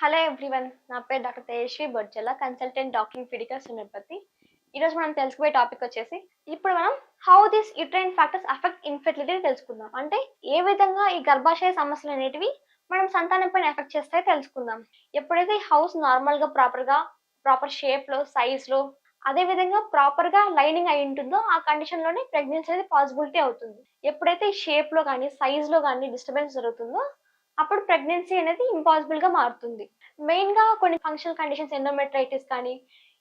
Hello everyone నా పేరు doctor Tejaswi Bojjala consultant doctor ఫిడికల్ homoeopathy ఈరోజు మనం తెలుసుకునే టాపిక్ వచ్చేసి ఇప్పుడు మనం how this uterine factors affect infertility తెలుసుకుందాం. అంటే ఏ విధంగా ఈ గర్భాశయ సమస్యలు అనేటివి మనం సంతానం పైన ఎఫెక్ట్ చేస్తాయో తెలుసుకుందాం. ఎప్పుడైతే ఈ హౌస్ నార్మల్గా ప్రాపర్గా ప్రాపర్ షేప్లో సైజ్లో అదే విధంగా లైనింగ్ అయి ఉంటుందో ఆ కండిషన్లోనే ప్రెగ్నెన్సీ అనేది పాసిబిలిటీ అవుతుంది. ఎప్పుడైతే షేప్లో కానీ సైజ్లో కానీ డిస్టర్బెన్స్ జరుగుతుందో అప్పుడు ప్రెగ్నెన్సీ అనేది ఇంపాసిబుల్గా మారుతుంది. మెయిన్గా కొన్ని ఫంక్షనల్ కండిషన్స్ ఎండోమెట్రైటిస్ కానీ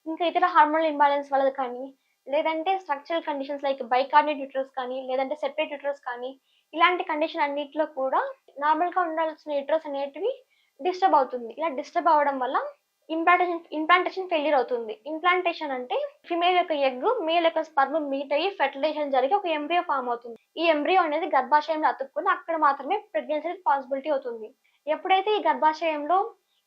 ఇంకా ఇతర హార్మోనల్ ఇంబాలెన్స్ వల్ల కానీ లేదంటే structural conditions like bicornuate uterus కానీ లేదంటే సెపరేట్ యూట్రస్ కానీ ఇలాంటి కండిషన్ అన్నిటిలో కూడా నార్మల్గా ఉండాల్సిన యూట్రస్ అనేటివి డిస్టర్బ్ అవుతుంది. ఇలా డిస్టర్బ్ అవ్వడం వల్ల ఇంప్లాంటేషన్ ఇంప్లాంటేషన్ ఫెయిల్యూర్ అవుతుంది. ఇంప్లాంటేషన్ అంటే ఫిమేల్ యొక్క ఎగ్ మేల్ యొక్క స్పర్మ్ మీట్ అయ్యి ఫెర్టిలైజేషన్ జరిగి ఒక ఎంబ్రియో ఫామ్ అవుతుంది. ఈ ఎంబ్రియో అనేది గర్భాశయంలో అతుక్కుని అక్కడ మాత్రమే ప్రెగ్నెన్సీ పాసిబిలిటీ అవుతుంది. ఎప్పుడైతే ఈ గర్భాశయంలో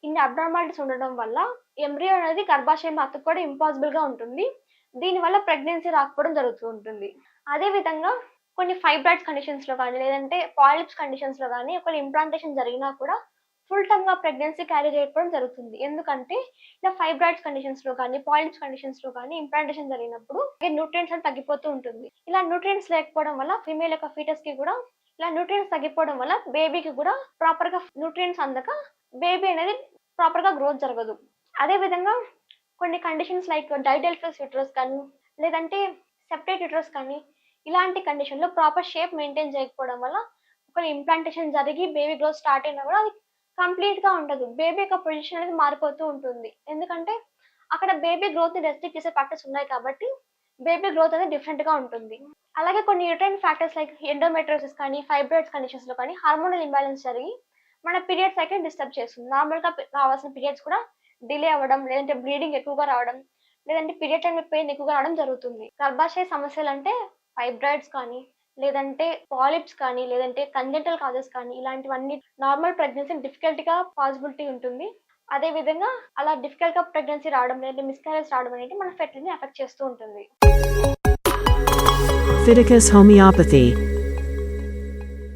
ఇన్ని అబ్నార్మాలిటీస్ ఉండడం వల్ల ఎంబ్రియో అనేది గర్భాశయంలో అతుక్కోవడం ఇంపాసిబుల్గా ఉంటుంది. దీనివల్ల ప్రెగ్నెన్సీ రాకపోవడం జరుగుతూ ఉంటుంది. అదే విధంగా కొన్ని ఫైబ్రాయిడ్స్ కండిషన్స్లో కానీ లేదంటే పాలిప్స్ కండిషన్స్లో కానీ ఒకవేళ ఇంప్లాంటేషన్ జరిగినా కూడా ఫుల్ టైమ్గా ప్రెగ్నెన్సీ క్యారీ చేయకపోవడం జరుగుతుంది. ఎందుకంటే ఇలా ఫైబ్రాయిడ్స్ కండిషన్స్లో కానీ పాలిప్స్ కండిషన్స్లో కానీ ఇంప్లాంటేషన్ జరిగినప్పుడు న్యూట్రియన్స్ అని తగ్గిపోతూ ఉంటుంది. ఇలా న్యూట్రియన్స్ లేకపోవడం వల్ల ఫీమేల్ యొక్క ఫీటస్కి కూడా ఇలా న్యూట్రియన్స్ తగ్గిపోవడం వల్ల బేబీకి కూడా ప్రాపర్గా న్యూట్రియన్స్ అందక బేబీ అనేది ప్రాపర్గా గ్రోత్ జరగదు. అదే విధంగా కొన్ని కండిషన్స్ లైక్ డైడెల్ఫస్ యూట్రస్ కానీ లేదంటే సెపరేట్ యూట్రస్ కానీ ఇలాంటి కండిషన్లో ప్రాపర్ షేప్ మెయింటైన్ చేయకపోవడం వల్ల ఒక ఇంప్లాంటేషన్ జరిగి బేబీ గ్రోత్ స్టార్ట్ అయినా కూడా అది కంప్లీట్గా ఉండదు. బేబీ యొక్క పొజిషన్ అనేది మారిపోతూ ఉంటుంది. ఎందుకంటే అక్కడ బేబీ గ్రోత్ని రెస్ట్రిక్ట్ చేసే ఫ్యాక్టర్స్ ఉన్నాయి కాబట్టి బేబీ గ్రోత్ అనేది డిఫరెంట్గా ఉంటుంది. అలాగే కొన్ని యూట్రైన్ ఫ్యాక్టర్స్ లైక్ ఎండోమెట్రోసిస్ కానీ ఫైబ్రాయిడ్స్ కండిషన్స్లో కానీ హార్మోనల్ ఇంబ్యాలెన్స్ జరిగి మన పీరియడ్ సైకిల్ డిస్టర్బ్ చేస్తుంది. నార్మల్గా రావాల్సిన పీరియడ్స్ కూడా డిలే అవ్వడం లేదంటే బ్లీడింగ్ ఎక్కువగా రావడం లేదంటే పీరియడ్ టైం పెయిన్ ఎక్కువగా రావడం జరుగుతుంది. గర్భాశయ సమస్యలు అంటే ఫైబ్రాయిడ్స్ కానీ లేదంటే పాలిప్స్ కానీ లేదంటే కంజెంటల్ కాజెస్ కానీ ఇలాంటివన్నీ నార్మల్ ప్రెగ్నెన్సీ డిఫికల్ట్గా పాసిబిలిటీ ఉంటుంది. అదే విధంగా అలా డిఫికల్ట్గా ప్రెగ్నెన్సీ రావడం లేదంటే మిస్కారేజ్ రావడం అనేది మన ఫెర్టిలిటీని ఎఫెక్ట్ చేస్తూ ఉంటుంది. Fiticus homeopathy